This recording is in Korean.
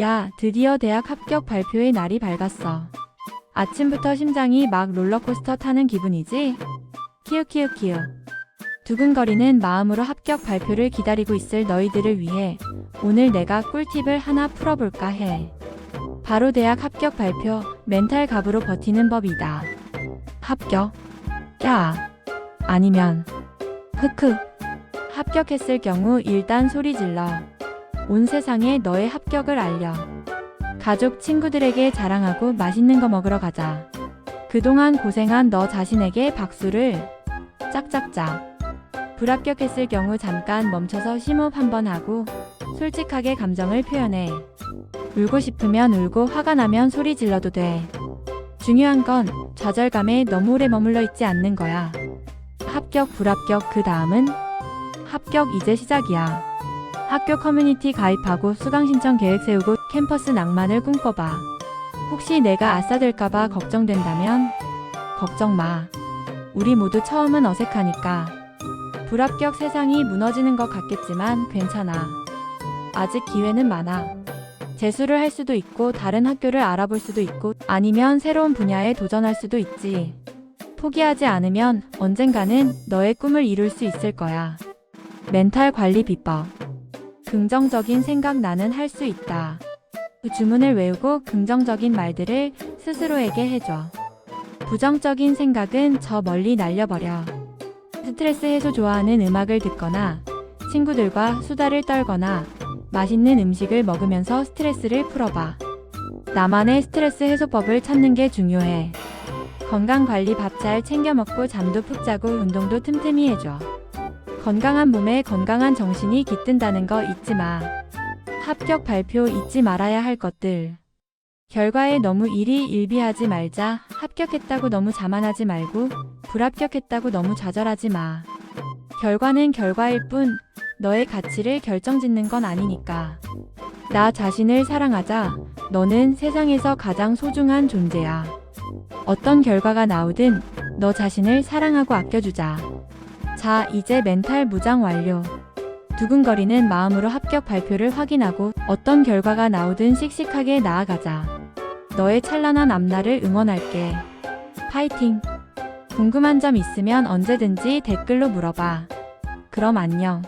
야, 드디어 대학 합격 발표의 날이 밝았어. 아침부터 심장이 막 롤러코스터 타는 기분이지? 키읔키읔키읔. 두근거리는 마음으로 합격 발표를 기다리고 있을 너희들을 위해 오늘 내가 꿀팁을 하나 풀어볼까 해. 바로 대학 합격 발표, 멘탈 갑으로 버티는 법이다. 합격? 야. 아니면, 흑흑. 합격했을 경우 일단 소리 질러. 온 세상에 너의 합격을 알려. 가족, 친구들에게 자랑하고 맛있는 거 먹으러 가자. 그동안 고생한 너 자신에게 박수를 짝짝짝. 불합격했을 경우 잠깐 멈춰서 심호흡 한번 하고 솔직하게 감정을 표현해. 울고 싶으면 울고 화가 나면 소리 질러도 돼. 중요한 건 좌절감에 너무 오래 머물러 있지 않는 거야. 합격, 불합격, 그 다음은 합격 이제 시작이야. 학교 커뮤니티 가입하고 수강 신청 계획 세우고 캠퍼스 낭만을 꿈꿔봐. 혹시 내가 아싸 될까봐 걱정된다면 걱정 마. 우리 모두 처음은 어색하니까. 불합격 세상이 무너지는 것 같겠지만 괜찮아. 아직 기회는 많아. 재수를 할 수도 있고 다른 학교를 알아볼 수도 있고 아니면 새로운 분야에 도전할 수도 있지. 포기하지 않으면 언젠가는 너의 꿈을 이룰 수 있을 거야. 멘탈 관리 비법. 긍정적인 생각 나는 할 수 있다. 그 주문을 외우고 긍정적인 말들을 스스로에게 해줘. 부정적인 생각은 저 멀리 날려버려. 스트레스 해소 좋아하는 음악을 듣거나 친구들과 수다를 떨거나 맛있는 음식을 먹으면서 스트레스를 풀어봐. 나만의 스트레스 해소법을 찾는 게 중요해. 건강 관리 밥 잘 챙겨 먹고 잠도 푹 자고 운동도 틈틈이 해줘. 건강한 몸에 건강한 정신이 깃든다는 거 잊지 마. 합격 발표 잊지 말아야 할 것들. 결과에 너무 일희일비하지 말자. 합격했다고 너무 자만하지 말고 불합격했다고 너무 좌절하지 마. 결과는 결과일 뿐 너의 가치를 결정짓는 건 아니니까. 나 자신을 사랑하자. 너는 세상에서 가장 소중한 존재야. 어떤 결과가 나오든 너 자신을 사랑하고 아껴주자. 자, 이제 멘탈 무장 완료. 두근거리는 마음으로 합격 발표를 확인하고 어떤 결과가 나오든 씩씩하게 나아가자. 너의 찬란한 앞날을 응원할게. 파이팅! 궁금한 점 있으면 언제든지 댓글로 물어봐. 그럼 안녕.